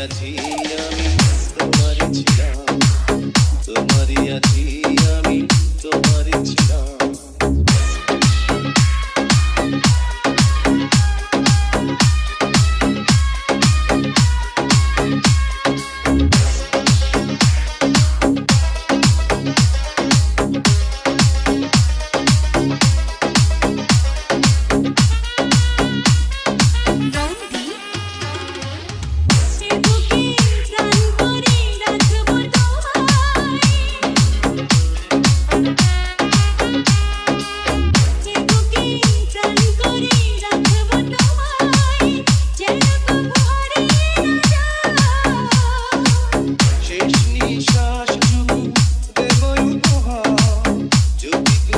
আছি আমি তোমার ছিলাম। তোমারই আছি আমি তোমার ছিলাম।